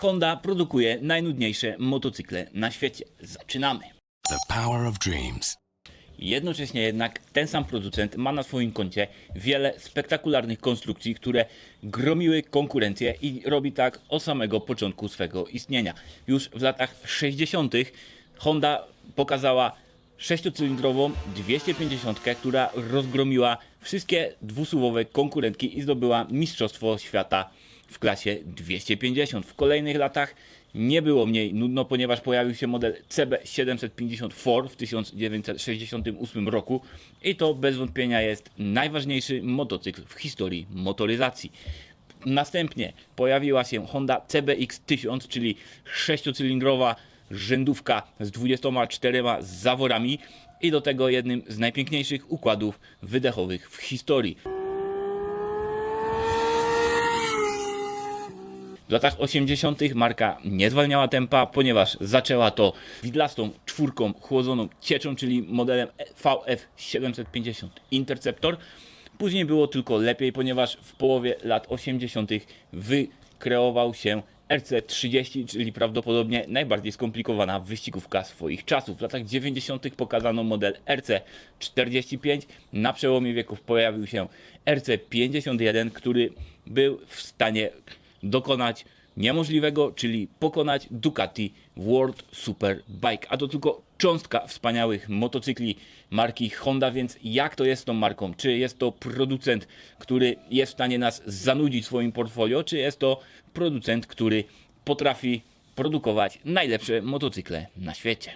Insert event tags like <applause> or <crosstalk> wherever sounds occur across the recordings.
Honda produkuje najnudniejsze motocykle na świecie. Zaczynamy. The power of dreams. Jednocześnie jednak ten sam producent ma na swoim koncie wiele spektakularnych konstrukcji, które gromiły konkurencję i robi tak od samego początku swego istnienia. Już w latach 60. Honda pokazała sześciocylindrową 250, która rozgromiła wszystkie dwusuwowe konkurentki i zdobyła Mistrzostwo Świata w klasie 250. W kolejnych latach nie było mniej nudno, ponieważ pojawił się model CB754 w 1968 roku i to bez wątpienia jest najważniejszy motocykl w historii motoryzacji. Następnie pojawiła się Honda CBX 1000, czyli sześciocylindrowa rzędówka z 24 zaworami i do tego jednym z najpiękniejszych układów wydechowych w historii. W latach 80. marka nie zwalniała tempa, ponieważ zaczęła to widlastą czwórką chłodzoną cieczą, czyli modelem VF750 Interceptor. Później było tylko lepiej, ponieważ w połowie lat 80. wykreował się RC30, czyli prawdopodobnie najbardziej skomplikowana wyścigówka swoich czasów. W latach 90. pokazano model RC45. Na przełomie wieków pojawił się RC51, który był w stanie dokonać niemożliwego, czyli pokonać Ducati World Superbike. A to tylko cząstka wspaniałych motocykli marki Honda, więc jak to jest z tą marką? Czy jest to producent, który jest w stanie nas zanudzić swoim portfolio, czy jest to producent, który potrafi produkować najlepsze motocykle na świecie?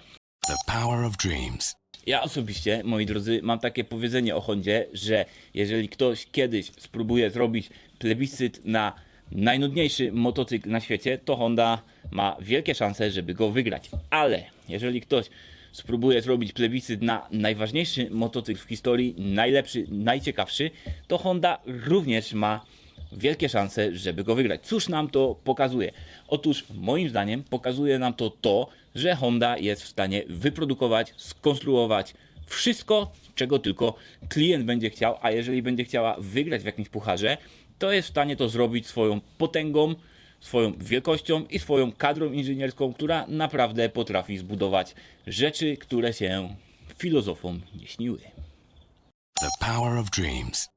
The power of dreams. Ja osobiście, moi drodzy, mam takie powiedzenie o Hondzie, że jeżeli ktoś kiedyś spróbuje zrobić plebiscyt na najnudniejszy motocykl na świecie, to Honda ma wielkie szanse, żeby go wygrać. Ale jeżeli ktoś spróbuje zrobić plebiscyt na najważniejszy motocykl w historii, najlepszy, najciekawszy, to Honda również ma wielkie szanse, żeby go wygrać. Cóż nam to pokazuje? Otóż moim zdaniem pokazuje nam to to, że Honda jest w stanie wyprodukować, skonstruować wszystko, czego tylko klient będzie chciał, a jeżeli będzie chciała wygrać w jakimś pucharze, to jest w stanie to zrobić swoją potęgą, swoją wielkością i swoją kadrą inżynierską, która naprawdę potrafi zbudować rzeczy, które się filozofom nie śniły. The power of dreams.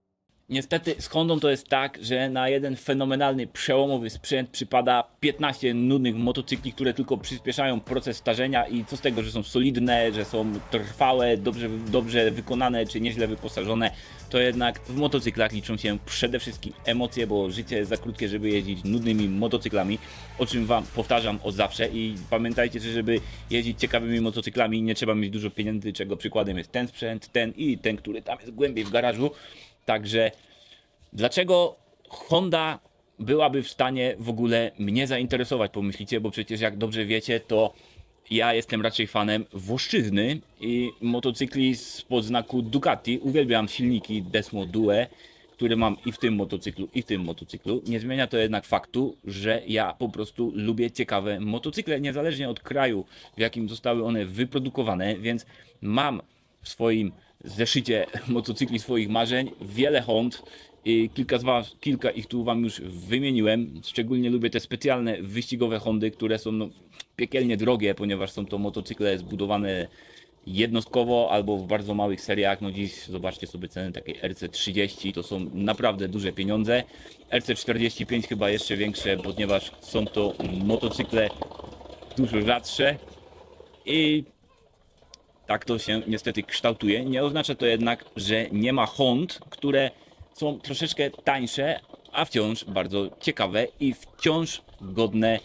Niestety z Hondą to jest tak, że na jeden fenomenalny, przełomowy sprzęt przypada 15 nudnych motocykli, które tylko przyspieszają proces starzenia i co z tego, że są solidne, że są trwałe, dobrze, dobrze wykonane czy nieźle wyposażone, to jednak w motocyklach liczą się przede wszystkim emocje, bo życie jest za krótkie, żeby jeździć nudnymi motocyklami, o czym Wam powtarzam od zawsze i pamiętajcie, że żeby jeździć ciekawymi motocyklami nie trzeba mieć dużo pieniędzy, czego przykładem jest ten sprzęt, ten i ten, który tam jest głębiej w garażu. Także dlaczego Honda byłaby w stanie w ogóle mnie zainteresować, pomyślicie, bo przecież jak dobrze wiecie, to ja jestem raczej fanem Włoszczyzny i motocykli spod znaku Ducati. Uwielbiam silniki Desmo Due, które mam i w tym motocyklu, i w tym motocyklu. Nie zmienia to jednak faktu, że ja po prostu lubię ciekawe motocykle, niezależnie od kraju, w jakim zostały one wyprodukowane, więc mam w swoim zeszycie motocykli swoich marzeń wiele Hond kilka, z was, kilka ich tu wam już wymieniłem. Szczególnie lubię te specjalne wyścigowe Hondy, które są no, piekielnie drogie, ponieważ są to motocykle zbudowane jednostkowo albo w bardzo małych seriach. No dziś zobaczcie sobie ceny takiej RC30, to są naprawdę duże pieniądze. RC45 chyba jeszcze większe, ponieważ są to motocykle dużo rzadsze i tak to się niestety kształtuje. Nie oznacza to jednak, że nie ma Hond, które są troszeczkę tańsze, a wciąż bardzo ciekawe i wciąż godne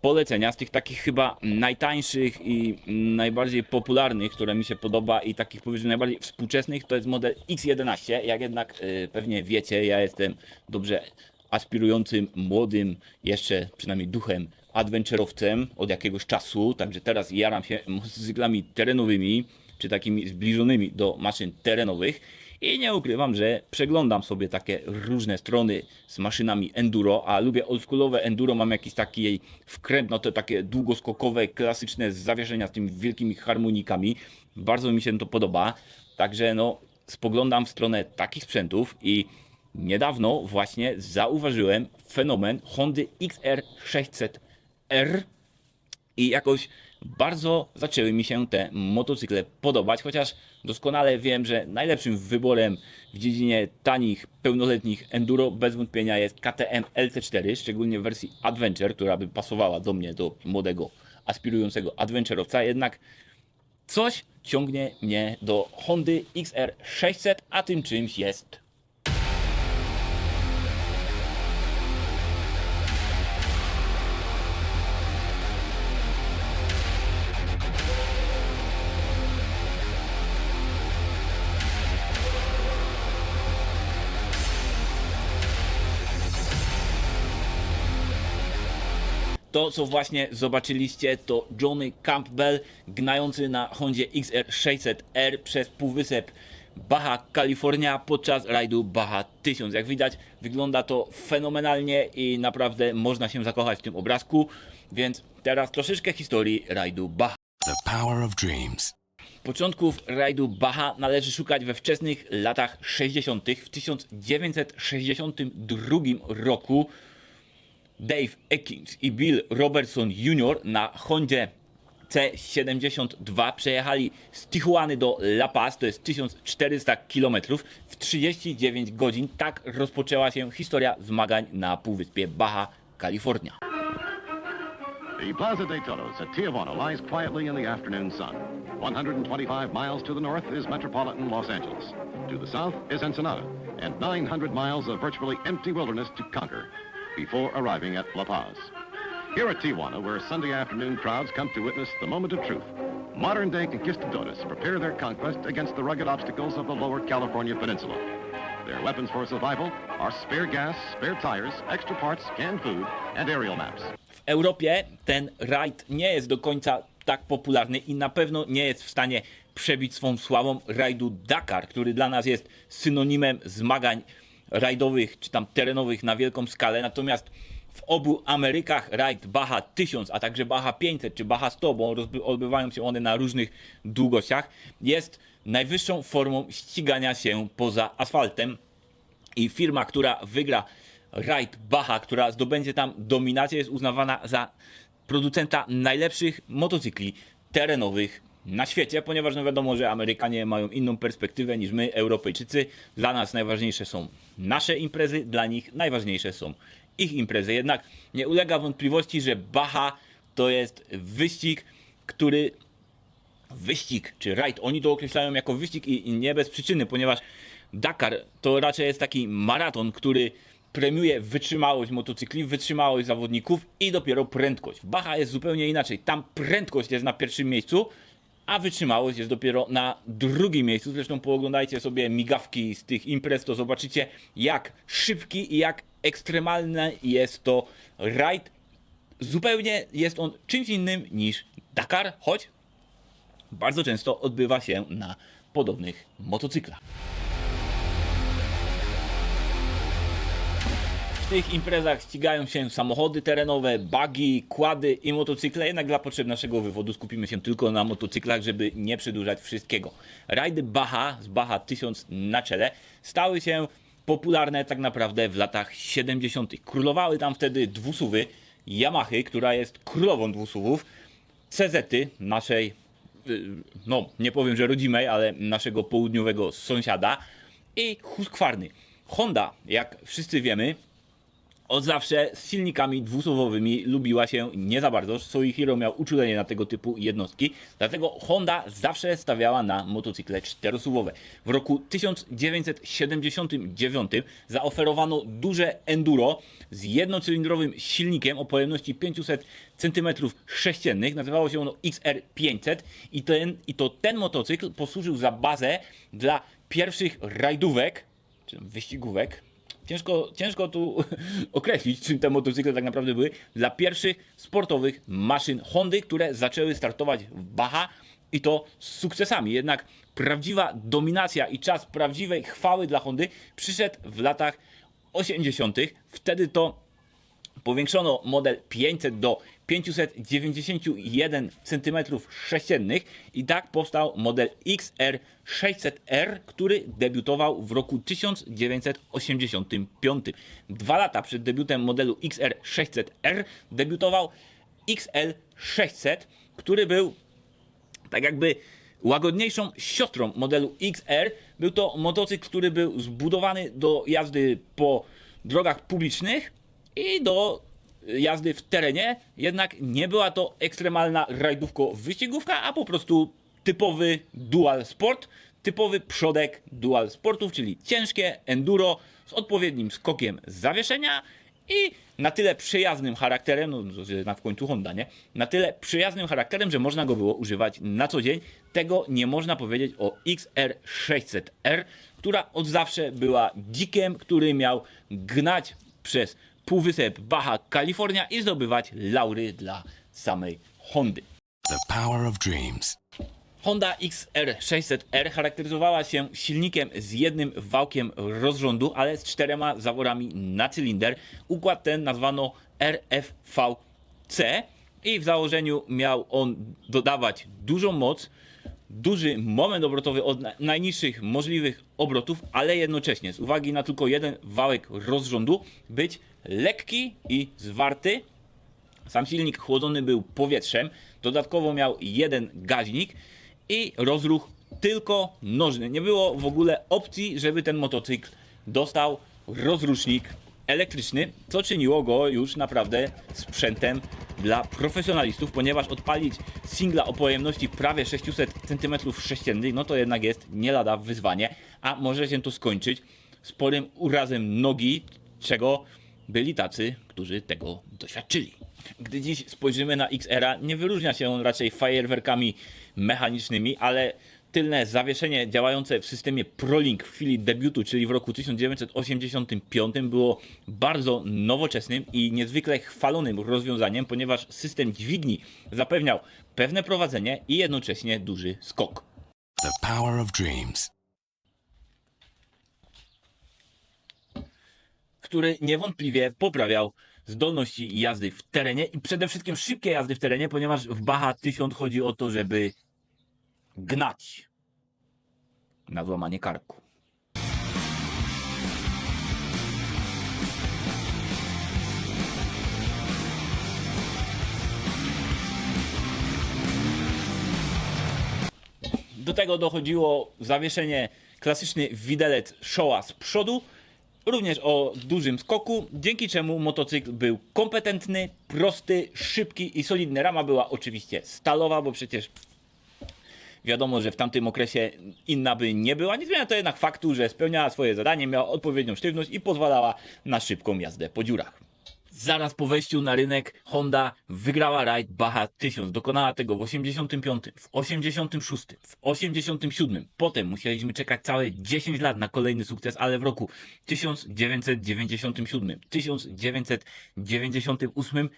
polecenia. Z tych takich chyba najtańszych i najbardziej popularnych, które mi się podoba i takich powiedzmy najbardziej współczesnych, to jest model X11. Jak jednak y, pewnie wiecie, ja jestem dobrze aspirującym, młodym, jeszcze przynajmniej duchem adventurowcem od jakiegoś czasu, także teraz jaram się motocyklami terenowymi, czy takimi zbliżonymi do maszyn terenowych. I nie ukrywam, że przeglądam sobie takie różne strony z maszynami enduro, a lubię oldschoolowe enduro, mam jakiś taki jej wkręt, no to takie długoskokowe, klasyczne zawieszenia z tymi wielkimi harmonikami. Bardzo mi się to podoba, także no spoglądam w stronę takich sprzętów i niedawno właśnie zauważyłem fenomen Hondy XR600 R. I jakoś bardzo zaczęły mi się te motocykle podobać, chociaż doskonale wiem, że najlepszym wyborem w dziedzinie tanich, pełnoletnich enduro bez wątpienia jest KTM LC4, szczególnie w wersji Adventure, która by pasowała do mnie, do młodego, aspirującego adventurowca, jednak coś ciągnie mnie do Hondy XR600, a tym czymś jest To, co właśnie zobaczyliście, to Johnny Campbell gnający na Hondzie XR600R przez półwysep Baja California podczas rajdu Baja 1000. Jak widać, wygląda to fenomenalnie i naprawdę można się zakochać w tym obrazku. Więc teraz troszeczkę historii rajdu Baja. The power of dreams. Początków rajdu Baja należy szukać we wczesnych latach 60. W 1962 roku Dave Ekins i Bill Robertson Jr. na Hondzie C72 przejechali z Tijuany do La Paz, to jest 1400 km w 39 godzin. Tak rozpoczęła się historia zmagań na półwyspie Baja California. The Plaza de Toros at Tijuana lies quietly in the afternoon sun. 125 miles to the north is metropolitan Los Angeles. To the south is Ensenada, and 900 miles of virtually empty wilderness to conquer before arriving at La Paz. Here at Tijuana, where Sunday afternoon crowds come to witness the moment of truth, modern-day conquistadores prepare their conquest against the rugged obstacles of the lower California peninsula. Their weapons for survival are spare gas, spare tires, extra parts, canned food, and aerial maps. w Europie ten rajd nie jest do końca tak popularny i na pewno nie jest w stanie przebić swą sławą rajdu Dakar, który dla nas jest synonimem zmagań rajdowych czy tam terenowych na wielką skalę. Natomiast w obu Amerykach rajd Baja 1000, a także Baja 500 czy Baja 100, bo odbywają się one na różnych długościach, jest najwyższą formą ścigania się poza asfaltem i firma, która wygra rajd Baja, która zdobędzie tam dominację, jest uznawana za producenta najlepszych motocykli terenowych na świecie, ponieważ no wiadomo, że Amerykanie mają inną perspektywę niż my, Europejczycy. Dla nas najważniejsze są nasze imprezy, dla nich najważniejsze są ich imprezy. Jednak nie ulega wątpliwości, że Baja to jest wyścig, który wyścig czy rajd, oni to określają jako wyścig i nie bez przyczyny, ponieważ Dakar to raczej jest taki maraton, który premiuje wytrzymałość motocykli, wytrzymałość zawodników i dopiero prędkość. W Baja jest zupełnie inaczej. Tam prędkość jest na pierwszym miejscu, a wytrzymałość jest dopiero na drugim miejscu. Zresztą pooglądajcie sobie migawki z tych imprez, to zobaczycie jak szybki i jak ekstremalny jest to rajd. Zupełnie jest on czymś innym niż Dakar, choć bardzo często odbywa się na podobnych motocyklach. Tych imprezach ścigają się samochody terenowe, buggy, kłady i motocykle, jednak dla potrzeb naszego wywodu skupimy się tylko na motocyklach, żeby nie przedłużać wszystkiego. Rajdy Baja z Baja 1000 na czele stały się popularne tak naprawdę w latach 70. Królowały tam wtedy dwusuwy Yamahy, która jest królową dwusuwów, CZ-y naszej y, no nie powiem, że rodzimej, ale naszego południowego sąsiada i Husqvarny. Honda, jak wszyscy wiemy, od zawsze z silnikami dwusuwowymi lubiła się nie za bardzo. Soichiro miał uczulenie na tego typu jednostki, dlatego Honda zawsze stawiała na motocykle czterosuwowe. W roku 1979 zaoferowano duże enduro z jednocylindrowym silnikiem o pojemności 500 cm3. Nazywało się ono XR500 i, ten, i to ten motocykl posłużył za bazę dla pierwszych rajdówek, czy wyścigówek, Ciężko, ciężko tu <laughs> określić, czym te motocykle tak naprawdę były. Dla pierwszych sportowych maszyn Hondy, które zaczęły startować w Baja i to z sukcesami. Jednak prawdziwa dominacja i czas prawdziwej chwały dla Hondy przyszedł w latach 80. Wtedy to Powiększono model 500 do 591 cm3 i tak powstał model XR600R, który debiutował w roku 1985. Dwa lata przed debiutem modelu XR600R debiutował XL600, który był tak jakby łagodniejszą siostrą modelu XR. Był to motocykl, który był zbudowany do jazdy po drogach publicznych i do jazdy w terenie, jednak nie była to ekstremalna rajdówko-wyścigówka, a po prostu typowy dual sport, typowy przodek dual sportów, czyli ciężkie enduro z odpowiednim skokiem zawieszenia i na tyle przyjaznym charakterem, no na w końcu Honda, nie? Na tyle przyjaznym charakterem, że można go było używać na co dzień. Tego nie można powiedzieć o XR600R, która od zawsze była dzikiem, który miał gnać przez półwysep Baja California i zdobywać laury dla samej Hondy. The power of dreams. Honda XR600R charakteryzowała się silnikiem z jednym wałkiem rozrządu, ale z czterema zaworami na cylinder. Układ ten nazwano RFVC i w założeniu miał on dodawać dużą moc, duży moment obrotowy od na- najniższych możliwych obrotów, ale jednocześnie z uwagi na tylko jeden wałek rozrządu być lekki i zwarty, sam silnik chłodzony był powietrzem, dodatkowo miał jeden gaźnik i rozruch tylko nożny. Nie było w ogóle opcji, żeby ten motocykl dostał rozrusznik elektryczny, co czyniło go już naprawdę sprzętem dla profesjonalistów, ponieważ odpalić singla o pojemności prawie 600 cm3, no to jednak jest nie lada wyzwanie, a może się to skończyć sporym urazem nogi, czego byli tacy, którzy tego doświadczyli. Gdy dziś spojrzymy na XR-a, nie wyróżnia się on raczej fajerwerkami mechanicznymi, ale tylne zawieszenie działające w systemie ProLink w chwili debiutu, czyli w roku 1985 było bardzo nowoczesnym i niezwykle chwalonym rozwiązaniem, ponieważ system dźwigni zapewniał pewne prowadzenie i jednocześnie duży skok. The power of dreams. Który niewątpliwie poprawiał zdolności jazdy w terenie i przede wszystkim szybkie jazdy w terenie, ponieważ w Baha 1000 chodzi o to, żeby gnać na złamanie karku. Do tego dochodziło zawieszenie klasyczny widelec Showa z przodu, również o dużym skoku, dzięki czemu motocykl był kompetentny, prosty, szybki i solidny. Rama była oczywiście stalowa, bo przecież wiadomo, że w tamtym okresie inna by nie była. Nie zmienia to jednak faktu, że spełniała swoje zadanie, miała odpowiednią sztywność i pozwalała na szybką jazdę po dziurach. Zaraz po wejściu na rynek Honda wygrała rajd Baja 1000. Dokonała tego w 85, w 86, w 87. Potem musieliśmy czekać całe 10 lat na kolejny sukces, ale w roku 1997, 1998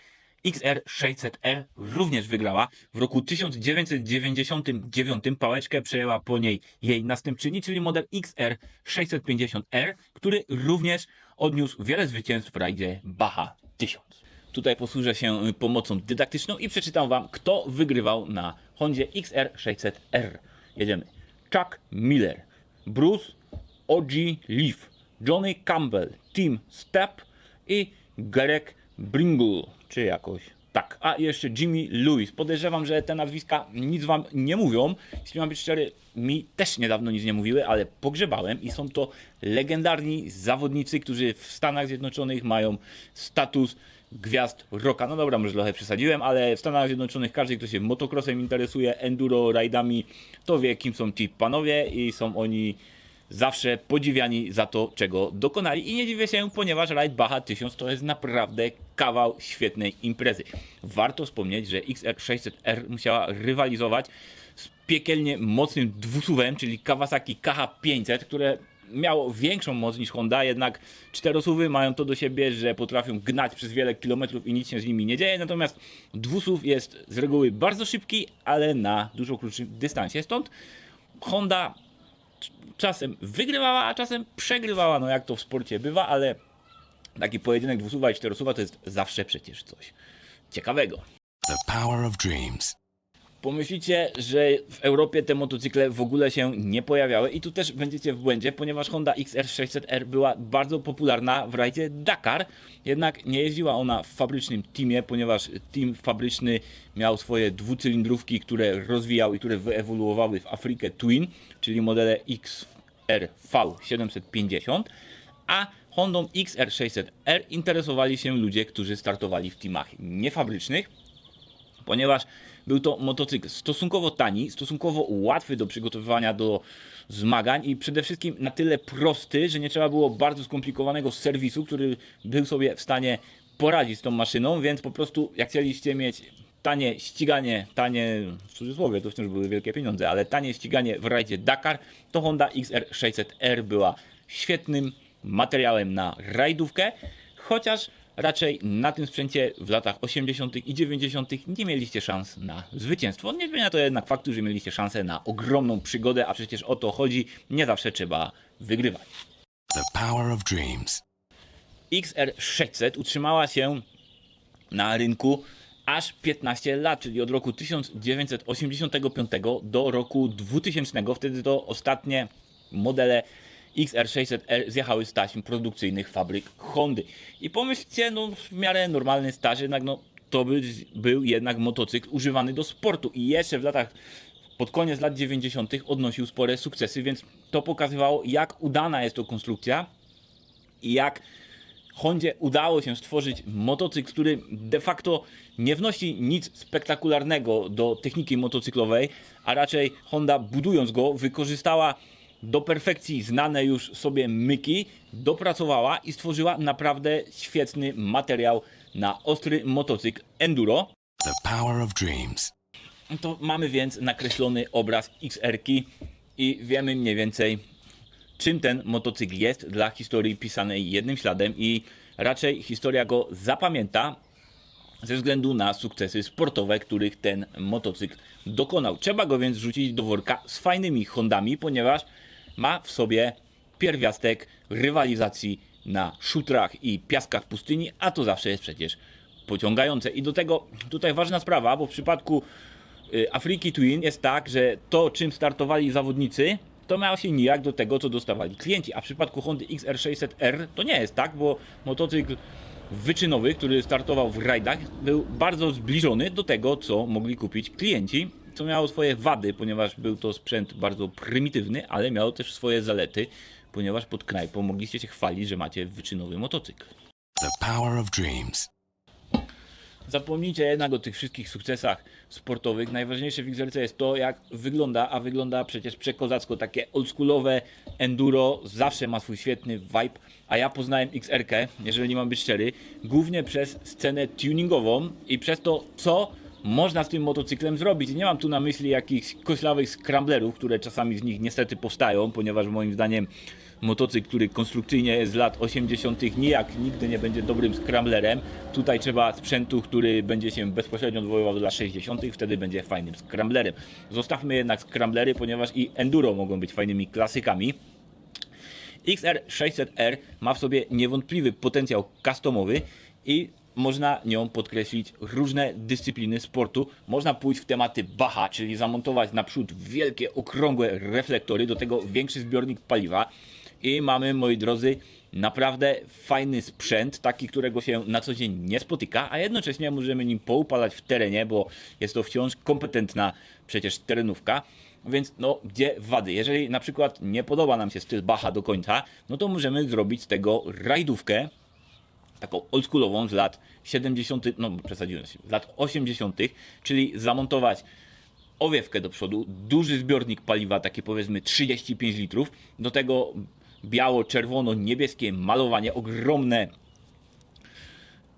XR600R również wygrała. W roku 1999 pałeczkę przejęła po niej jej następczyni, czyli model XR650R, który również odniósł wiele zwycięstw w rajdzie Baja 1000. Tutaj posłużę się pomocą dydaktyczną i przeczytam Wam, kto wygrywał na Hondzie XR600R. Jedziemy. Chuck Miller, Bruce OG Leaf, Johnny Campbell, Tim Stepp i Garek Bringle, czy jakoś tak. A jeszcze Jimmy Lewis. Podejrzewam, że te nazwiska nic wam nie mówią. Jeśli mam być szczery, mi też niedawno nic nie mówiły, ale pogrzebałem i są to legendarni zawodnicy, którzy w Stanach Zjednoczonych mają status gwiazd rocka. No dobra, może trochę przesadziłem, ale w Stanach Zjednoczonych każdy, kto się motocrossem interesuje, enduro, rajdami, to wie, kim są ci panowie i są oni zawsze podziwiani za to, czego dokonali. I nie dziwię się, ponieważ Raid Baja 1000 to jest naprawdę kawał świetnej imprezy. Warto wspomnieć, że XR600R musiała rywalizować z piekielnie mocnym dwusuwem, czyli Kawasaki KH500, które miało większą moc niż Honda, jednak czterosuwy mają to do siebie, że potrafią gnać przez wiele kilometrów i nic się z nimi nie dzieje, natomiast dwusuw jest z reguły bardzo szybki, ale na dużo krótszym dystansie. Stąd Honda czasem wygrywała, a czasem przegrywała, no jak to w sporcie bywa, ale taki pojedynek dwusuwa i czterosuwa to jest zawsze przecież coś ciekawego. The power of dreams. Pomyślicie, że w Europie te motocykle w ogóle się nie pojawiały i tu też będziecie w błędzie, ponieważ Honda XR600R była bardzo popularna w rajdzie Dakar, jednak nie jeździła ona w fabrycznym teamie, ponieważ team fabryczny miał swoje dwucylindrówki, które rozwijał i które wyewoluowały w Afrikę Twin, czyli modele XRV 750, a Hondą XR600R interesowali się ludzie, którzy startowali w teamach niefabrycznych, ponieważ był to motocykl stosunkowo tani, stosunkowo łatwy do przygotowywania do zmagań i przede wszystkim na tyle prosty, że nie trzeba było bardzo skomplikowanego serwisu, który był sobie w stanie poradzić z tą maszyną, więc po prostu jak chcieliście mieć tanie ściganie, tanie w cudzysłowie, to wciąż były wielkie pieniądze, ale tanie ściganie w rajdzie Dakar, to Honda XR600R była świetnym materiałem na rajdówkę, chociaż raczej na tym sprzęcie w latach 80. i 90. nie mieliście szans na zwycięstwo. Nie zmienia to jednak faktu, że mieliście szansę na ogromną przygodę, a przecież o to chodzi. Nie zawsze trzeba wygrywać. The power of dreams. XR600 utrzymała się na rynku aż 15 lat, czyli od roku 1985 do roku 2000. Wtedy to ostatnie modele XR600R zjechały z taśm produkcyjnych fabryk Hondy. I pomyślcie, no w miarę normalny staż, jednak no, to by, był jednak motocykl używany do sportu i jeszcze w latach pod koniec lat 90. odnosił spore sukcesy, więc to pokazywało, jak udana jest to konstrukcja i jak Hondzie udało się stworzyć motocykl, który de facto nie wnosi nic spektakularnego do techniki motocyklowej, a raczej Honda budując go wykorzystała do perfekcji znane już sobie myki, dopracowała i stworzyła naprawdę świetny materiał na ostry motocykl enduro. The power of dreams. To mamy więc nakreślony obraz XR-ki i wiemy mniej więcej czym ten motocykl jest dla historii pisanej jednym śladem i raczej historia go zapamięta ze względu na sukcesy sportowe, których ten motocykl dokonał. Trzeba go więc rzucić do worka z fajnymi Hondami, ponieważ ma w sobie pierwiastek rywalizacji na szutrach i piaskach pustyni, a to zawsze jest przecież pociągające. I do tego tutaj ważna sprawa, bo w przypadku y, Afriki Twin jest tak, że to czym startowali zawodnicy, to miało się nijak do tego, co dostawali klienci. A w przypadku Hondy XR600R to nie jest tak, bo motocykl wyczynowy, który startował w rajdach, był bardzo zbliżony do tego, co mogli kupić klienci, co miało swoje wady, ponieważ był to sprzęt bardzo prymitywny, ale miało też swoje zalety, ponieważ pod knajpą mogliście się chwalić, że macie wyczynowy motocykl. The power of dreams. Zapomnijcie jednak o tych wszystkich sukcesach sportowych. Najważniejsze w XRC jest to, jak wygląda, a wygląda przecież przekozacko. Takie oldschoolowe enduro zawsze ma swój świetny vibe, a ja poznałem XR-kę, jeżeli mam być szczery, głównie przez scenę tuningową i przez to, co można z tym motocyklem zrobić. Nie mam tu na myśli jakichś koślawych scramblerów, które czasami z nich niestety powstają, ponieważ moim zdaniem motocykl, który konstrukcyjnie jest z lat 80., nijak nigdy nie będzie dobrym scramblerem. Tutaj trzeba sprzętu, który będzie się bezpośrednio odwoływał do lat 60., wtedy będzie fajnym scramblerem. Zostawmy jednak scramblery, ponieważ i enduro mogą być fajnymi klasykami. XR600R ma w sobie niewątpliwy potencjał customowy i można nią podkreślić różne dyscypliny sportu. Można pójść w tematy Bacha, czyli zamontować naprzód wielkie, okrągłe reflektory, do tego większy zbiornik paliwa. I mamy, moi drodzy, naprawdę fajny sprzęt, taki, którego się na co dzień nie spotyka, a jednocześnie możemy nim poupalać w terenie, bo jest to wciąż kompetentna przecież terenówka. Więc no, gdzie wady? Jeżeli na przykład nie podoba nam się styl Bacha do końca, no to możemy zrobić z tego rajdówkę, taką oldschoolową z lat 70., no przesadziłem się, z lat 80., czyli zamontować owiewkę do przodu, duży zbiornik paliwa, takie powiedzmy 35 litrów, do tego biało-czerwono-niebieskie malowanie, ogromne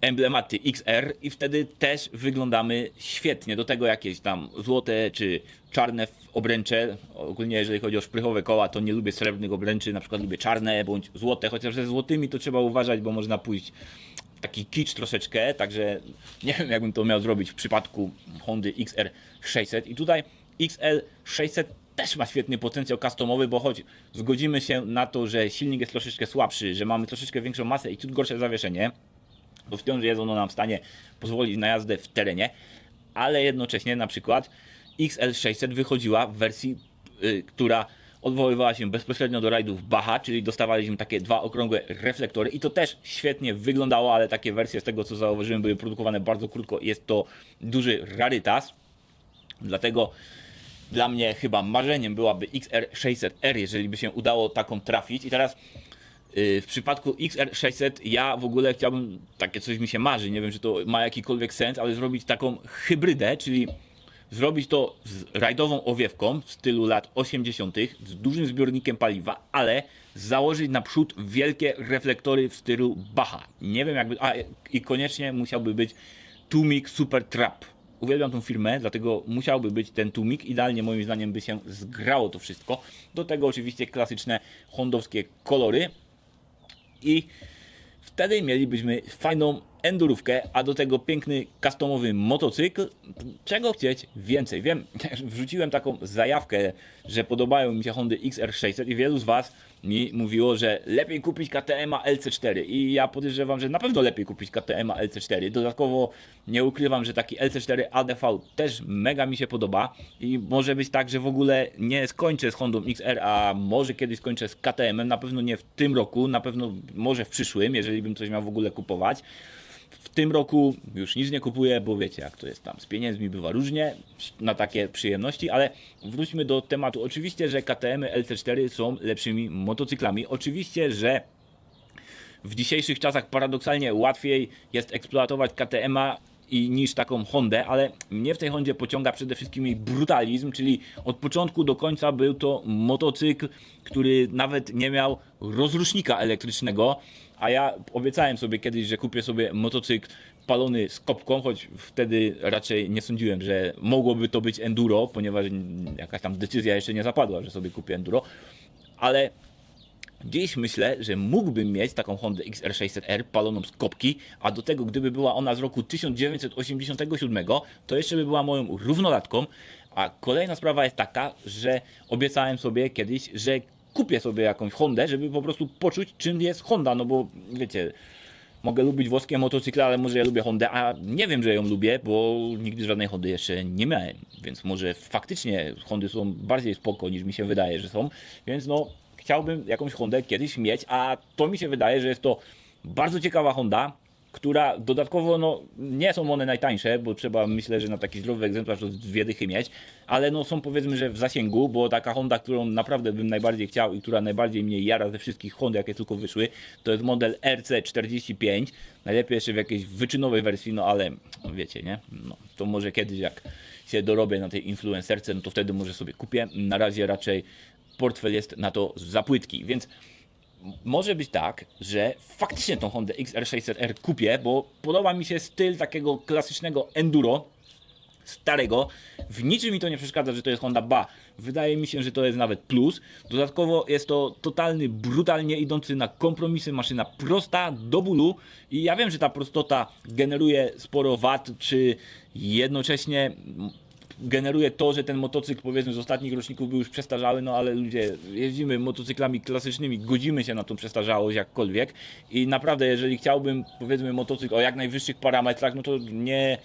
emblematy XR i wtedy też wyglądamy świetnie. Do tego jakieś tam złote czy czarne obręcze. Ogólnie jeżeli chodzi o szprychowe koła, to nie lubię srebrnych obręczy, na przykład lubię czarne bądź złote, chociaż ze złotymi to trzeba uważać, bo można pójść taki kicz troszeczkę, także nie wiem jakbym to miał zrobić w przypadku Hondy XR600 i tutaj XL600 też ma świetny potencjał customowy, bo choć zgodzimy się na to, że silnik jest troszeczkę słabszy, że mamy troszeczkę większą masę i ciut gorsze zawieszenie, bo wciąż jest ono nam w stanie pozwolić na jazdę w terenie, ale jednocześnie na przykład XL600 wychodziła w wersji, y, która odwoływała się bezpośrednio do rajdów Baha, czyli dostawaliśmy takie dwa okrągłe reflektory i to też świetnie wyglądało, ale takie wersje z tego co zauważyłem były produkowane bardzo krótko. Jest to duży rarytas. Dlatego dla mnie chyba marzeniem byłaby XR600R, jeżeli by się udało taką trafić. I teraz yy, w przypadku XR600 ja w ogóle chciałbym, takie coś mi się marzy, nie wiem czy to ma jakikolwiek sens, ale zrobić taką hybrydę, czyli zrobić to z rajdową owiewką w stylu lat 80., z dużym zbiornikiem paliwa, ale założyć na przód wielkie reflektory w stylu Baha. Nie wiem jakby, a i koniecznie musiałby być Tumik Super Trap. Uwielbiam tą firmę, dlatego musiałby być ten Tumik. Idealnie moim zdaniem by się zgrało to wszystko. Do tego oczywiście klasyczne hondowskie kolory i wtedy mielibyśmy fajną endurówkę, a do tego piękny customowy motocykl. Czego chcieć więcej? Wiem, <laughs> wrzuciłem taką zajawkę, że podobają mi się Hondy XR600 i wielu z Was mi mówiło, że lepiej kupić KTM LC4 i ja podejrzewam, że na pewno lepiej kupić KTM LC4. Dodatkowo nie ukrywam, że taki LC4 ADV też mega mi się podoba i może być tak, że w ogóle nie skończę z Hondą XR, a może kiedyś skończę z KTM, na pewno nie w tym roku, na pewno może w przyszłym, jeżeli bym coś miał w ogóle kupować. W tym roku już nic nie kupuję, bo wiecie jak to jest tam. Z pieniędzmi bywa różnie na takie przyjemności, ale wróćmy do tematu. Oczywiście, że KTM LC4 są lepszymi motocyklami. Oczywiście, że w dzisiejszych czasach paradoksalnie łatwiej jest eksploatować KTM-a i niż taką Hondę, ale mnie w tej Hondzie pociąga przede wszystkim jej brutalizm, czyli od początku do końca był to motocykl, który nawet nie miał rozrusznika elektrycznego, a ja obiecałem sobie kiedyś, że kupię sobie motocykl palony z kopką, choć wtedy raczej nie sądziłem, że mogłoby to być enduro, ponieważ jakaś tam decyzja jeszcze nie zapadła, że sobie kupię enduro, ale Dziś myślę, że mógłbym mieć taką Hondę XR600R paloną z kopki, a do tego gdyby była ona z roku 1987, to jeszcze by była moją równolatką. A kolejna sprawa jest taka, że obiecałem sobie kiedyś, że kupię sobie jakąś Hondę, żeby po prostu poczuć czym jest Honda, no bo wiecie, mogę lubić włoskie motocykle, ale może ja lubię Hondę, a nie wiem, że ją lubię, bo nigdy żadnej Hondy jeszcze nie miałem, więc może faktycznie Hondy są bardziej spoko niż mi się wydaje, że są, więc no chciałbym jakąś Hondę kiedyś mieć, a to mi się wydaje, że jest to bardzo ciekawa Honda, która dodatkowo, no nie są one najtańsze, bo trzeba myślę, że na taki zdrowy egzemplarz to dwie dychy mieć, ale no są powiedzmy, że w zasięgu, bo taka Honda, którą naprawdę bym najbardziej chciał i która najbardziej mnie jara ze wszystkich Hond, jakie tylko wyszły, to jest model RC45, najlepiej jeszcze w jakiejś wyczynowej wersji, no ale no, wiecie, nie, no to może kiedyś jak się dorobię na tej influencerce, no to wtedy może sobie kupię, na razie raczej portfel jest na to za płytki, więc może być tak, że faktycznie tą Hondę XR600R kupię, bo podoba mi się styl takiego klasycznego enduro, starego. W niczym mi to nie przeszkadza, że to jest Honda Ba. Wydaje mi się, że to jest nawet plus. Dodatkowo jest to totalny, brutalnie idący na kompromisy maszyna prosta do bólu i ja wiem, że ta prostota generuje sporo wad, czy jednocześnie generuje to, że ten motocykl powiedzmy z ostatnich roczników był już przestarzały, no ale ludzie jeździmy motocyklami klasycznymi, godzimy się na tą przestarzałość jakkolwiek i naprawdę jeżeli chciałbym powiedzmy motocykl o jak najwyższych parametrach, no to nie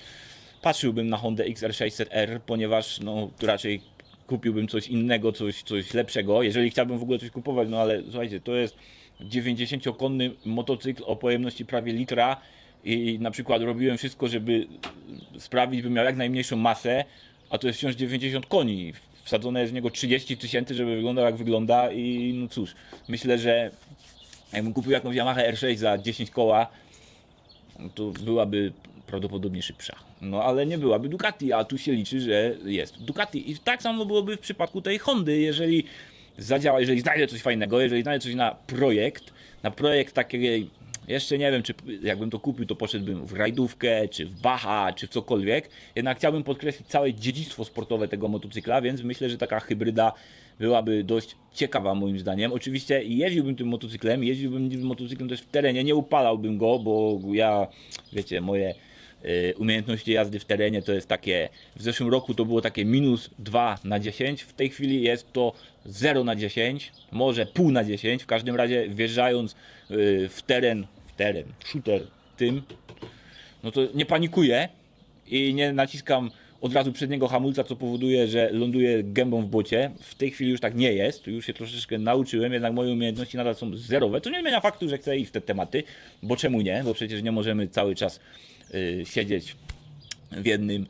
patrzyłbym na Hondę XR600R, ponieważ no raczej kupiłbym coś innego, coś, coś lepszego, jeżeli chciałbym w ogóle coś kupować, no ale słuchajcie, to jest 90-konny motocykl o pojemności prawie litra i na przykład robiłem wszystko, żeby sprawić, by miał jak najmniejszą masę, a to jest wciąż 90 koni. Wsadzone jest w niego 30 tysięcy, żeby wyglądał jak wygląda i no cóż, myślę, że jakbym kupił jakąś Yamaha R6 za 10 koła, to byłaby prawdopodobnie szybsza. No ale nie byłaby Ducati, a tu się liczy, że jest Ducati. I tak samo byłoby w przypadku tej Hondy, jeżeli zadziała, jeżeli znajdę coś fajnego, jeżeli znajdę coś na projekt, na projekt takiej, jeszcze nie wiem, czy jakbym to kupił, to poszedłbym w rajdówkę, czy w Baha, czy w cokolwiek. Jednak chciałbym podkreślić całe dziedzictwo sportowe tego motocykla, więc myślę, że taka hybryda byłaby dość ciekawa moim zdaniem. Oczywiście jeździłbym tym motocyklem, jeździłbym tym motocyklem też w terenie, nie upalałbym go, bo ja, wiecie, moje y, umiejętności jazdy w terenie to jest takie, w zeszłym roku to było takie minus 2 na 10, w tej chwili jest to 0 na 10, może pół na 10, w każdym razie wjeżdżając y, w teren, teren, shooter tym, no to nie panikuję i nie naciskam od razu przedniego hamulca, co powoduje, że ląduje gębą w bocie. W tej chwili już tak nie jest, już się troszeczkę nauczyłem, jednak moje umiejętności nadal są zerowe, co nie zmienia faktu, że chcę iść w te tematy, bo czemu nie, bo przecież nie możemy cały czas y, siedzieć w jednym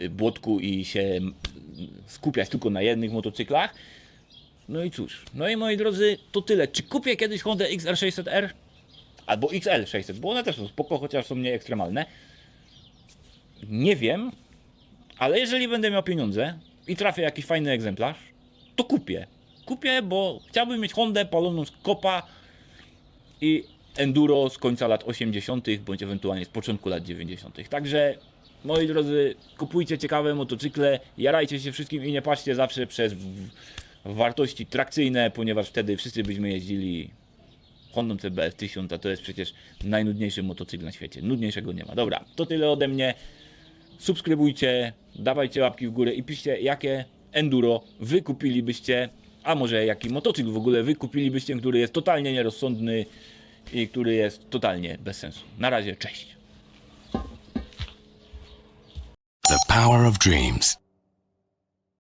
y, błotku i się mm, skupiać tylko na jednych motocyklach. No i cóż, no i moi drodzy, to tyle. Czy kupię kiedyś Hondę XR600R? Albo XL600, bo one też są spoko, chociaż są mniej ekstremalne. Nie wiem, ale jeżeli będę miał pieniądze i trafię jakiś fajny egzemplarz, to kupię. Kupię, bo chciałbym mieć Hondę paloną z kopa i enduro z końca lat 80., bądź ewentualnie z początku lat 90. Także moi drodzy, kupujcie ciekawe motocykle, jarajcie się wszystkim i nie patrzcie zawsze przez wartości trakcyjne, ponieważ wtedy wszyscy byśmy jeździli Hondą CBF 1000, a to jest przecież najnudniejszy motocykl na świecie. Nudniejszego nie ma. Dobra, to tyle ode mnie. Subskrybujcie, dawajcie łapki w górę i piszcie, jakie enduro wy kupilibyście, a może jaki motocykl w ogóle wy kupilibyście, który jest totalnie nierozsądny i który jest totalnie bez sensu. Na razie, cześć. The power of dreams.